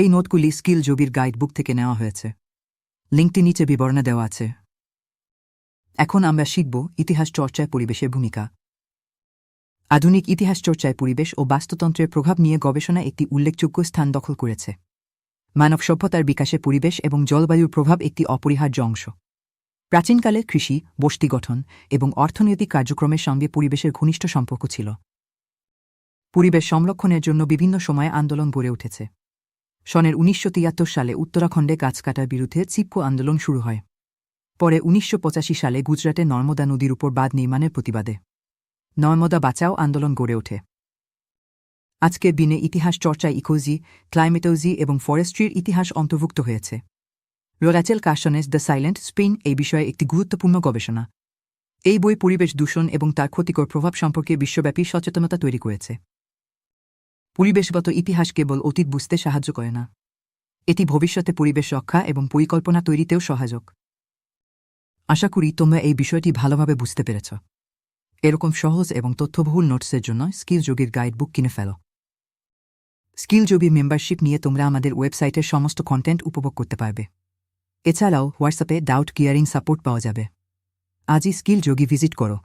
এই নোটগুলি স্কিল জবির গাইডবুক থেকে নেওয়া হয়েছে। লিঙ্কটি নিচে বিবরণে দেওয়া আছে। এখন আমরা শিখব ইতিহাস চর্চায় পরিবেশের ভূমিকা। আধুনিক ইতিহাস চর্চায় পরিবেশ ও বাস্তুতন্ত্রের প্রভাব নিয়ে গবেষণা একটি উল্লেখযোগ্য স্থান দখল করেছে। মানব সভ্যতার বিকাশে পরিবেশ এবং জলবায়ুর প্রভাব একটি অপরিহার্য অংশ। প্রাচীনকালে কৃষি, বস্তি গঠন এবং অর্থনৈতিক কার্যক্রমের সঙ্গে পরিবেশের ঘনিষ্ঠ সম্পর্ক ছিল। পরিবেশ সংরক্ষণের জন্য বিভিন্ন সময়ে আন্দোলন গড়ে উঠেছে। সনের উনিশশো তিয়াত্তর সালে উত্তরাখণ্ডে গাছ কাটার বিরুদ্ধে চিপকো আন্দোলন শুরু হয়। পরে উনিশশো পঁচাশি সালে গুজরাটে নর্মদা নদীর উপর বাঁধ নির্মাণের প্রতিবাদে। নর্মদা বাঁচাও আন্দোলন গড়ে ওঠে। আজকে বিনে ইতিহাস চর্চায় ইকোজি, ক্লাইমেটোজি এবং ফরেস্ট্রির ইতিহাস অন্তর্ভুক্ত হয়েছে। Rachel Carson the silent spring এই বিষয়ে একটি গুরুত্বপূর্ণ গবেষণা। এই বই পরিবেশ দূষণ এবং তার ক্ষতিকর প্রভাব সম্পর্কে বিশ্বব্যাপী সচেতনতা তৈরি করেছে। পরিবেশগত ইতিহাস কেবল অতীত বুঝতে সাহায্য করে না। এটি ভবিষ্যতে পরিবেশ রক্ষা এবং পরিকল্পনা তৈরিতেও সহায়ক। আশা করি তোমরা এই বিষয়টি ভালোভাবে বুঝতে পেরেছ। এরকম সহজ এবং তথ্যবহুল নোটসের জন্য স্কিল যোগীর গাইডবুক কিনে ফেলো। স্কিল যোগী মেম্বারশিপ নিয়ে তোমরা আমাদের ওয়েবসাইটের সমস্ত কন্টেন্ট উপভোগ করতে পারবে। এছাড়াও হোয়াটসঅ্যাপে ডাউট ক্লিয়ারিং সাপোর্ট পাওয়া যাবে। আজই স্কিল যোগী ভিজিট করো।